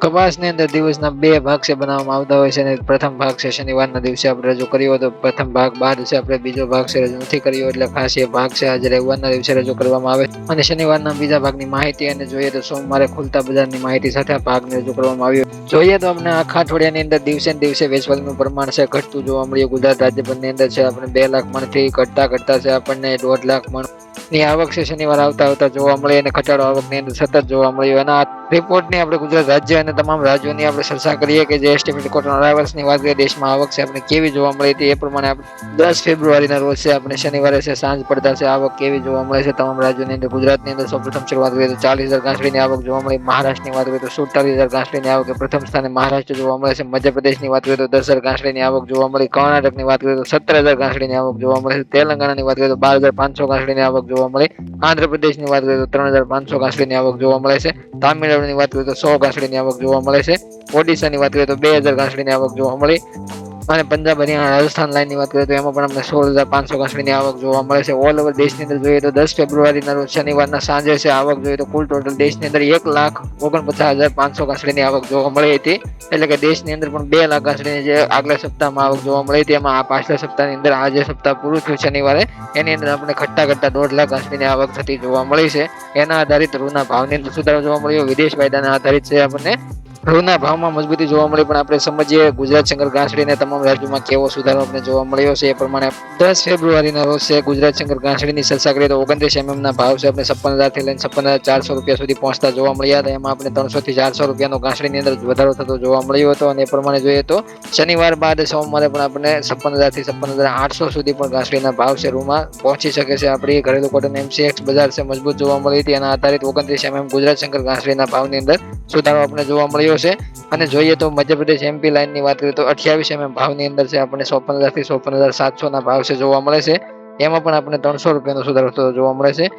કપાસની અંદર દિવસના બે ભાગ છે બનાવવામાં આવતા હોય છે અને પ્રથમ ભાગ છે શનિવારના દિવસે આપણે રજૂ કર્યો હતો. પ્રથમ ભાગ બાદ છે આપણે બીજો ભાગ છે રજૂ નથી કર્યો એટલે ખાસ એ ભાગ છે આજે રવિવારના દિવસે રજૂ કરવામાં આવે. અને શનિવારના બીજા ભાગની માહિતી અને જોઈએ તો સોમવારે ખુલતા બજારની માહિતી સાથે આ ભાગને રજૂ કરવામાં આવ્યો. જોઈએ તો અમને આખા અઠવાડિયાની અંદર દિવસે ને દિવસે વેચવાલીનું પ્રમાણ છે, ઘટતું જોવા મળ્યું. ગુજરાત રાજ્યભરની અંદર છે, આપણે બે લાખ મણથી ઘટતા ઘટતા છે આપણને દોઢ લાખ મણ ની આવક છે, શનિવાર આવતા આવતા જોવા મળી અને ઘટાડો આવકની અંદર સતત જોવા મળ્યો. અને આ રિપોર્ટની આપણે ગુજરાત રાજ્ય અને તમામ રાજ્યોની આપણે ચર્ચા કરીએ કે જે એસ્ટિમેટેડ કોટન અરાઇવલ્સની વાત કરીએ, દેશમાં આવક છે, આપણે કેવી જોવા મળી હતી એ પ્રમાણે દસ ફેબ્રુઆરીના રોજ છે, આપણે શનિવારે છે, સાંજ પડતા છે, આવક કેવી જોવા મળે છે, તમામ રાજ્યોની અંદર, ગુજરાતની અંદર સૌપ્રથમ શરૂઆત કરીએ તો ચાલીસ હજાર ગાંસડીની આવક જોવા મળી, મહારાષ્ટ્રની વાત કરીએ તો સુડતાલીસ હજાર ગાંસડીની આવક પ્રથમ સ્થાને મહારાષ્ટ્ર જોવા મળે છે, મધ્યપ્રદેશની વાત કરીએ તો દસ હજાર ગાંસડીની આવક જોવા મળી, કર્ણાટકની વાત કરીએ તો સત્તર હજાર ગાંસડીની આવક જોવા મળે છે, તેલંગાણાની વાત કરીએ તો બાર હજાર પાંચસો ગાંસડીની આવક જોવા મળી. આંધ્રપ્રદેશની વાત કરીએ તો ત્રણ હજાર પાંચસો ગાંસડીની આવક જોવા મળે છે. તામિલનાડુની વાત કરીએ તો સો ગાંસડીની આવક જોવા મળે છે. ઓડિશાની વાત કરીએ તો બે હજાર ગાંસડીની આવક જોવા મળી. અને પંજાબ હરિયાણા રાજસ્થાન લાઇનની વાત કરીએ તો એમાં પણ અમને સોળ હજાર પાંચસો ગાંસડીની આવક જોવા મળે છે. ઓલ ઓવર દેશની અંદર જોઈએ તો દસ ફેબ્રુઆરીના રોજ શનિવારના સાંજે છે આવક જોઈએ તો કુલ ટોટલ દેશની અંદર એક લાખ ઓગણપચાસ હજાર પાંચસો ગાંસડીની આવક જોવા મળી હતી. એટલે કે દેશની અંદર પણ બે લાખ ગાંસડીની જે આગલા સપ્તાહમાં આવક જોવા મળી હતી. એમાં આ પાછલા સપ્તાહની અંદર આજે સપ્તાહ પૂરું થયું શનિવારે, એની અંદર આપણે ખટ્ટા ખટ્ટા દોઢ લાખ ગાંસડીની આવક થતી જોવા મળી છે. એના આધારિત રૂના ભાવની અંદર સુધારો જોવા મળ્યો. વિદેશ વાયદાના આધારિત છે આપણને રૂના ભાવમાં મજબૂતી જોવા મળી, પણ આપણે સમજીએ ગુજરાત શંકર ગાંસડીને તમામ રાજ્યોમાં કેવો સુધારો આપણે જોવા મળ્યો છે, એ પ્રમાણે દસ ફેબ્રુઆરીના રોજ છે ગુજરાત શંકર ગાંસડીની ચર્ચા કરીએ તો ઓગણત્રીસ એમએમના ભાવ છે, આપણે છપ્પન હજારથી લઈને છપ્પન હજાર ચારસો રૂપિયા સુધી પહોંચતા જોવા મળ્યા હતા, એમાં આપણે ત્રણસોથી ચારસો રૂપિયાનો ગાંસડીની અંદર વધારો થતો જોવા મળ્યો હતો, અને એ પ્રમાણે જોઈએ તો શનિવાર બાદ સોમવારે પણ આપણે છપ્પન હજારથી છપ્પન હજાર આઠસો સુધી પણ ગાંસડીના ભાવ છે, રૂમાં પહોંચી શકે છે, આપણી ઘરેલું કોટન એમસીએક્સ બજાર છે, મજબૂત જોવા મળી હતી, એના આધારિત ઓગણત્રીસ એમએમ ગુજરાત શંકર ગાંસડીના ભાવની અંદર સુધારો આપણે જોવા મળ્યો છે. અને જોઈએ તો મધ્યપ્રદેશ એમપી લાઇનની વાત કરીએ તો અઠ્યાવીસ એમએમ ભાવની અંદર છે આપણને ચોપન હજારથી ચોપન હજાર સાતસો ના ભાવ છે જોવા મળે છે. એમાં પણ આપણને ત્રણસો રૂપિયાનો સુધારો થતો જોવા મળે છે.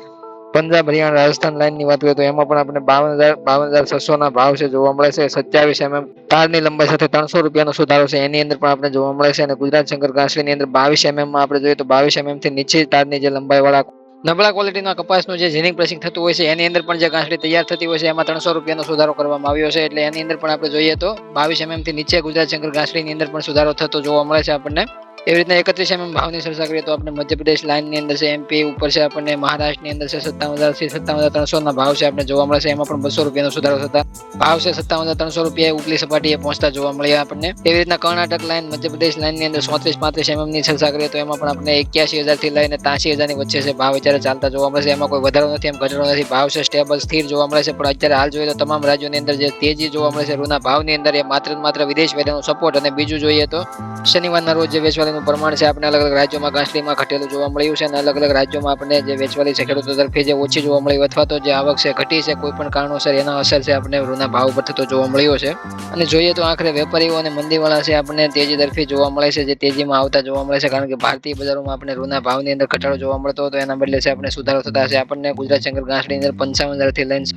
પંજાબ, હરિયાણા, રાજસ્થાન લાઇનની વાત કરીએ તો એમાં પણ આપણે બાવન હજાર બાવન હજાર છસો ના ભાવ છે જોવા મળે છે. સત્યાવીસ એમએમ તારની લંબાઈ સાથે ત્રણસો રૂપિયાનો સુધારો છે. એની અંદર પણ આપણે જોવા મળે છે અને ગુજરાત શંકર ગાંસડીની અંદર બાવીસ એમએમમાં આપણે જોઈએ તો બાવીસ એમએમથી નીચે તારની જે લંબાઈ વાળા નબળા ક્વોલિટીના કપાસનું જે જીનિંગ પ્રેસિંગ થતું હોય છે, એની અંદર પણ જે ગાંસડી તૈયાર થતી હોય છે, એમાં ત્રણસો રૂપિયાનો સુધારો કરવામાં આવ્યો છે. એટલે એની અંદર પણ આપણે જોઈએ તો બાવીસ એમએમથી નીચે ગુજરાત શંકર ગાંસડીની અંદર પણ સુધારો થતો જોવા મળે છે આપણને. એવી રીતના એકત્રીસ એમએમ ભાવની ચર્ચા કરીએ તો આપણે મધ્યપ્રદેશ લાઇનની અંદર છે એમપી ઉપર છે, આપણને મહારાષ્ટ્રની અંદર છે, સત્તાવન હજારથી સત્તાવન હજાર ત્રણસો ના ભાવ છે, આપણે જોવા મળે છે, એમાં પણ બસો રૂપિયાનો સુધારો થતા ભાવ છે, સત્તાવન હજાર ત્રણસો રૂપિયા ઉપલી સપાટીએ પહોંચતા જોવા મળ્યા આપણને. એવી રીતના કર્ણાટક લાઇન, મધ્યપ્રદેશ લાઇનની અંદર ચોત્રીસ પાંત્રીસ એમએમની ચર્ચા કરીએ તો એમાં પણ આપણે એક્યાસી હજારથી લઈને ત્યાસી હજારની વચ્ચે છે ભાવ અત્યારે ચાલતા જોવા મળે છે, એમાં કોઈ વધારો નથી, એમ ઘટાડો નથી, ભાવ છે સ્ટેબલ સ્થિર જોવા મળે છે, પણ અત્યારે હાલ જોઈએ તો તમામ રાજ્યોની અંદર જે તેજી જોવા મળે છે રૂના ભાવની અંદર એ માત્ર માત્ર વિદેશ વેદાનો સપોર્ટ અને બીજું જોઈએ તો શનિવારના રોજ જે વેચવાલીનું પ્રમાણ છે, આપણે અલગ અલગ રાજ્યોમાં ઘાસડીમાં ઘટેલું જોવા મળ્યું છે અને અલગ અલગ રાજ્યોમાં આપણે જે વેચવાલી છે, ખેડૂતો તરફે જે ઓછી જોવા મળી અથવા તો જે આવક છે, ઘટી છે, કોઈ પણ કારણોસર એના અસર છે આપણને રૂના ભાવ પર થતો જોવા મળ્યો છે. અને જોઈએ તો આખરે વેપારીઓ અને મંદીવાળા છે આપણને તેજી તરફી જોવા મળે છે, જે તેજીમાં આવતા જોવા મળે છે, કારણ કે ભારતીય બજારોમાં આપણે રૂના ભાવની અંદર ઘટાડો જોવા મળતો હતો, એના બદલે છે, આપણે સુધારો થતા છે. આપણને ગુજરાત શંકર ઘાસડીની અંદર પંચાવન હજારથી લઈને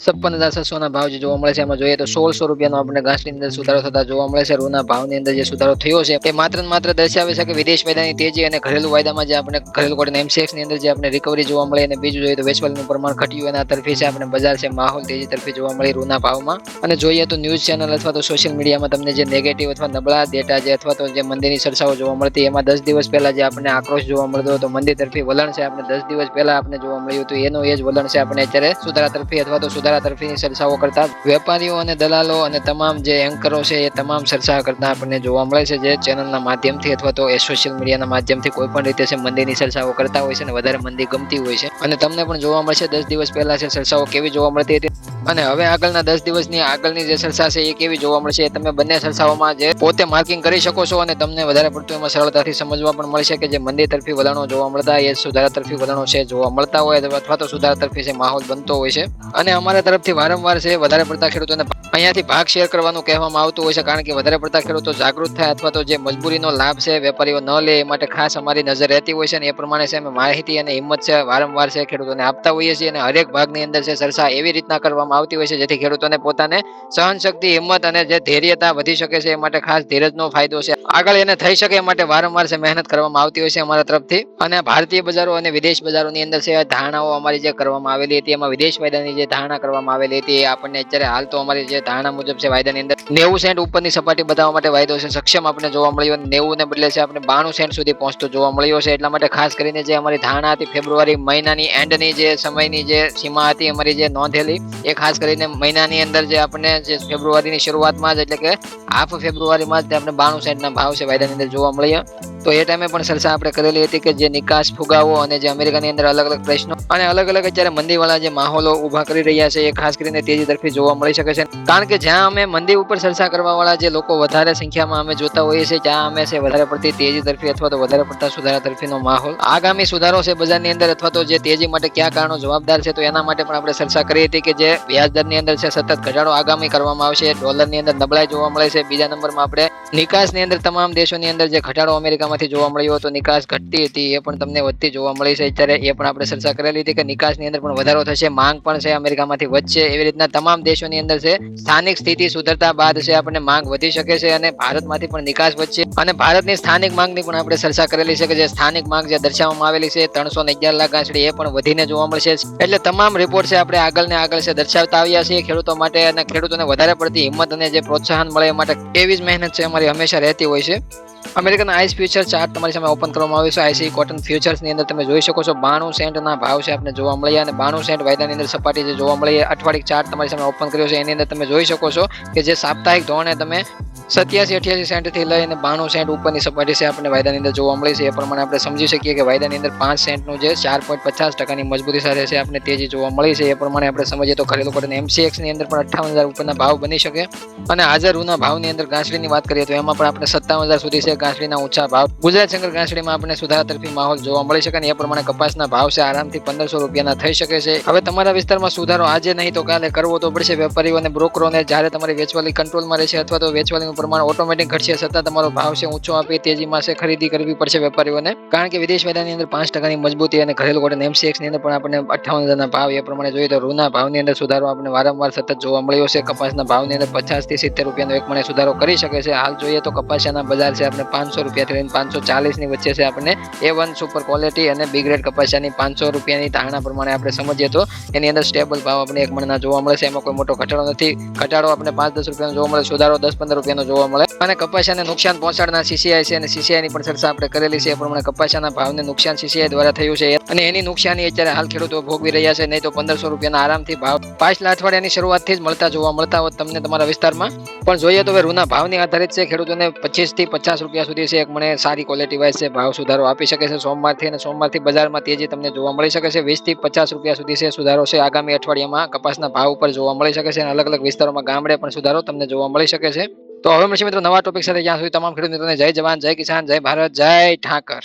છપ્પન હજાર છસો ના ભાવ જે જોવા મળે છે એમાં જોઈએ તો સોળસો રૂપિયાનો આપણે ઘાસની અંદર સુધારો થતા જોવા મળે છે રૂના ભાવની અંદર જે સુધારો થયો છે તે માત્ર ને માત્ર દર્શાવે છે કે વિદેશ વાયદાની તેજી અને ઘરેલું વાયદામાં જે આપણે ઘરેલું કોટન એમસીએક્સની અંદર જે આપણે રિકવરી જોવા મળે અને બીજું જોઈએ તો વેચવાલીનું પ્રમાણ ઘટ્યું એના તરફી છે આપણે બજાર છે માહોલ તેજી તરફી જોવા મળી રૂના ભાવમાં. અને જોઈએ તો ન્યૂઝ ચેનલ અથવા તો સોશિયલ મીડિયામાં તમને જે નેગેટિવ અથવા નબળા ડેટા જે અથવા તો જે મંદિરની ચર્ચાઓ જોવા મળતી એમાં દસ દિવસ પહેલા જે આપણે આક્રોશ જોવા મળતો હતો મંદિર તરફી વલણ છે આપણે દસ દિવસ પહેલા આપણે જોવા મળ્યું હતું એનો એ જ વલણ છે આપણે અત્યારે સુધારા તરફી અથવા તો સુધારા તરફીની ચર્ચાઓ કરતા વેપારીઓ અને દલાલો અને તમામ જે એન્કરો છે એ તમામ ચર્ચા કરતા આપણને જોવા મળે છે જે ચેનલના માધ્યમથી અથવા તો એ સોશિયલ મીડિયાના માધ્યમથી કોઈ પણ રીતે છે મંદિરની ચર્ચાઓ કરતા હોય છે અને વધારે મંદી ગમતી હોય છે. અને તમને પણ જોવા મળશે દસ દિવસ પહેલા છે ચર્ચાઓ કેવી જોવા મળતી હતી. અને હવે આગળના દસ દિવસની આગળની જે ચર્ચા છે એ કેવી જોવા મળશે તમે બંને ચર્ચાઓમાં જે પોતે માર્કિંગ કરી શકો છો અને તમને વધારે પડતું એમાં સરળતાથી સમજવા પણ મળશે કે જે મંદિર તરફી વલણો જોવા મળતા, એ સુધારા તરફી વલણો છે જોવા મળતા હોય અથવા તો સુધારા તરફી છે માહોલ બનતો હોય છે. અને અમારા તરફથી વારંવાર છે. વધારે પડતા ખેડૂતોને અહીંયાથી ભાગ શેર કરવાનું કહેવામાં આવતું હોય છે, કારણ કે વધારે પડતા ખેડૂતો જાગૃત થાય અથવા તો જે મજબૂરીનો લાભ છે, વેપારીઓ ન લે એ માટે ખાસ અમારી નજર રહેતી હોય છે અને એ પ્રમાણે છે, અમે માહિતી અને હિંમત છે, વારંવાર છે, ખેડૂતોને આપતા હોઈએ છીએ અને હરેક ભાગની અંદર છે, સરસા એવી રીતના કરવામાં આવતી હોય છે, જેથી ખેડૂતોને પોતાને સહન શક્તિ હિંમત અને જે ધૈર્યતા વધી શકે છે, એ માટે ખાસ ધીરજનો ફાયદો છે. આગળ એને થઈ શકે એ માટે વારંવાર છે મહેનત કરવામાં આવતી હોય છે અમારા તરફથી. અને ભારતીય બજારો અને વિદેશ બજારોની અંદર છે, ધારણાઓ અમારી જે કરવામાં આવેલી હતી, એમાં વિદેશ વાયદાની જે ધારણા કરવામાં આવેલી હતી આપણને અત્યારે હાલ તો અમારી જે ધારણા મુજબ છે વાયદાની અંદર નેવું સેન્ટ ઉપરની સપાટી બતાવવા માટે વાયદો છે, સક્ષમ આપણે જોવા મળ્યો નેવું ને બદલે છે આપણે બાણું સેન્ટ સુધી પહોંચતો જોવા મળ્યો છે. એટલા માટે ખાસ કરીને જે અમારી ધારણા હતી ફેબ્રુઆરી મહિનાની એન્ડની જે સમયની જે સીમા હતી અમારી જે નોંધેલી, એ ખાસ કરીને મહિનાની અંદર જે આપણને જે ફેબ્રુઆરીની શરૂઆતમાં જ એટલે કે હાફ ફેબ્રુઆરીમાં જ આપણે બાણું સેન્ટના ભાવ છે વાયદાની અંદર જોવા મળ્યા તો એ ટાઈમે પણ ચર્ચા આપણે કરેલી હતી કે જે નિકાસ ફુગાવો અને જે અમેરિકાની અંદર અલગ અલગ પ્રશ્નો અને અલગ અલગ અત્યારે મંદીવાળા જે માહોલો ઊભા કરી રહ્યા છે એ ખાસ કરીને તેજી તરફી જોવા મળી શકે છે. કારણ કે જ્યાં અમે મંદી ઉપર ચર્ચા કરવા વાળા જે લોકો વધારે સંખ્યામાં અમે જોતા હોઈએ છીએ, ત્યાં અમે છે વધારે પડતી તેજી તરફી અથવા તો વધારે પડતા સુધારા તરફીનો માહોલ. આગામી સુધારો છે બજારની અંદર અથવા તો જે તેજી માટે કયા કારણો જવાબદાર છે તો એના માટે પણ આપણે ચર્ચા કરી હતી કે જે વ્યાજદરની અંદર છે સતત ઘટાડો આગામી કરવામાં આવશે. ડોલરની અંદર નબળાઈ જોવા મળે છે. બીજા નંબરમાં આપણે નિકાસની અંદર તમામ દેશોની અંદર જે ઘટાડો અમેરિકામાંથી જોવા મળ્યો હતો, નિકાસ ઘટતી હતી, એ પણ તમને વધતી જોવા મળી છે. અત્યારે એ પણ આપણે ચર્ચા કરેલી હતી કે નિકાસની અંદર પણ વધારો થશે, માંગ પણ છે અમેરિકામાંથી વધશે. એવી રીતના તમામ દેશોની અંદર છે, સ્થાનિક સ્થિતિ સુધરતા બાદ છે, આપણને માંગ વધી શકે છે અને ભારતમાંથી પણ નિકાસ વધશે. અને ભારતની સ્થાનિક માંગની પણ આપણે ચર્ચા કરેલી છે કે જે સ્થાનિક માંગ જે દર્શાવવામાં આવેલી છે, ત્રણસો ને અગિયાર લાખ ગાંસડી એ પણ વધીને જોવા મળશે. એટલે તમામ રિપોર્ટ છે, આપણે આગળ ને આગળ છે, દર્શાવતા આવ્યા છીએ ખેડૂતો માટે અને ખેડૂતોને વધારે પડતી હિંમત અને જે પ્રોત્સાહન મળે એ માટે એવી જ મહેનત છે, અમારી હંમેશા રહેતી હોય છે. અમેરિકન આઈસ ફ્યુચર ચાર્ટ તમારી સામે ઓપન કરવામાં આવ્યો છે. આઈસી કોટન ફ્યુચર્સની અંદર તમે જોઈ શકો છો. બાણું સેન્ટના ભાવ છે આપણે જોવા મળ્યા અને બાણું સેન્ટ વાયદાની અંદર સપાટી જે જોવા મળી અઠવાડિક ચાર્ટ તમારી સામે ઓપન કર્યો છે. એની અંદર તમે જોઈ શકો છો કે જે સાપ્તાહિક ધોરણે તમે સત્યાસી, અઠ્યાસી સેન્ટથી લઈને બાણું સેન્ટ ઉપરની સપાટી છે આપણે વાયદાની અંદર જોવા મળે છે. એ પ્રમાણે આપણે સમજી શકીએ કે વાયદાની અંદર પાંચ સેન્ટનું જે ચાર પોઈન્ટ પચાસ ટકાની મજબૂતી સાથે છે આપણે તેજી જોવા મળી છે એ પ્રમાણે આપણે સમજીએ તો ઘરેલું કોટન એમસીએક્સની અંદર પણ અઠ્ઠાવન હજાર ઉપરના ભાવ બની શકે. અને હાજર રૂના ભાવની અંદર ગાંસડીની વાત કરીએ તો એમાં પણ આપણે સત્તાવન હજાર સુધી છે ગાંસડીના ઊંચા ભાવ. ગુજરાત શંકર ગાંસડીમાં આપણે સુધારા તરફી માહોલ જોવા મળી શકે અને એ પ્રમાણે કપાસના ભાવ છે આરામથી પંદરસો રૂપિયાના થઈ શકે છે. હવે તમારા વિસ્તારમાં સુધારો આજે નહીં તો કાલે કરવો તો પડશે. વેપારીઓ અને બ્રોકરોને જ્યારે તમારી વેચવાલી કંટ્રોલમાં રહેશે અથવા તો વેચવાલીનું પ્રમાણ ઓટોમેટિક ઘટશે. છતાં તમારો ભાવ છે ઊંચો આપી તેજીમાં છે ખરીદી કરવી પડશે વેપારીઓને. કારણ કે વિદેશ વેદાની અંદર પાંચ ટકાની મજબૂતી અને ઘરેલું કોટન એમસીએક્સની અંદર પણ આપણને અઠાવન હજારના ભાવ એ પ્રમાણે જોઈએ તો રૂના ભાવની અંદર સુધારો આપણે વારંવાર સતત જોવા મળ્યો છે. કપાસના ભાવની અંદર પચાસથી સિત્તેર રૂપિયાનો એક મણે સુધારો કરી શકે છે. હાલ જોઈએ તો કપાસિયાના બજાર છે આપણે પાંચસો રૂપિયાથી લઈને પાંચસો ચાલીસની વચ્ચે છે આપણે એ વન સુપર ક્વોલિટી અને બી ગ્રેડ કપાસિયાની પાંચસો રૂપિયાની ધારણા પ્રમાણે આપણે સમજીએ તો એની અંદર સ્ટેબલ ભાવ આપણે એક મણના જોવા મળે છે. એમાં કોઈ મોટો ઘટાડો નથી. ઘટાડો આપણે પાંચ દસ રૂપિયાનો જોવા મળે. સુધારો દસ પંદર રૂપિયાનો જોવા મળે. અને કપાસિયાને નુકસાન પહોંચાડનાર સીસીઆઈ છે અને સીસીઆઈની પણ ચર્ચા આપણે કરેલી છે. એ પ્રમાણે કપાસિયાના ભાવને નુકસાન સીસીઆઈ દ્વારા થયું છે. અને એની નુકસાની અત્યારે હાલ ખેડૂતો ભોગવી રહ્યા છે. નહીં તો પંદરસો રૂપિયાના આરામથી ભાવ પાછલા અઠવાડિયાની શરૂઆતથી જ મળતા જોવા મળતા હોત તમને તમારા વિસ્તારમાં. પણ જોઈએ તો હવે રૂના ભાવની આધારિત છે. ખેડૂતોને પચીસથી પચાસ રૂપિયા સુધી છે. એક મને સારી ક્વોલિટી વાઇઝ છે. ભાવ સુધારો આપી શકે છે સોમવારથી અને સોમવારથી બજારમાં તેજી તમને જોવા મળી શકે છે. વીસથી પચાસ રૂપિયા સુધી છે સુધારો છે. આગામી અઠવાડિયામાં કપાસના ભાવ ઉપર જોવા મળી શકે છે. અને અલગ અલગ વિસ્તારોમાં ગામડે પણ સુધારો તમને જોવા મળી શકે છે. તો હવે મળશે મિત્રો નવા ટોપિક સાથે. જ્યાં સુધી તમામ ખેડૂત મિત્રોને જય જવાન, જય કિસાન, જય ભારત, જય ઠાકર.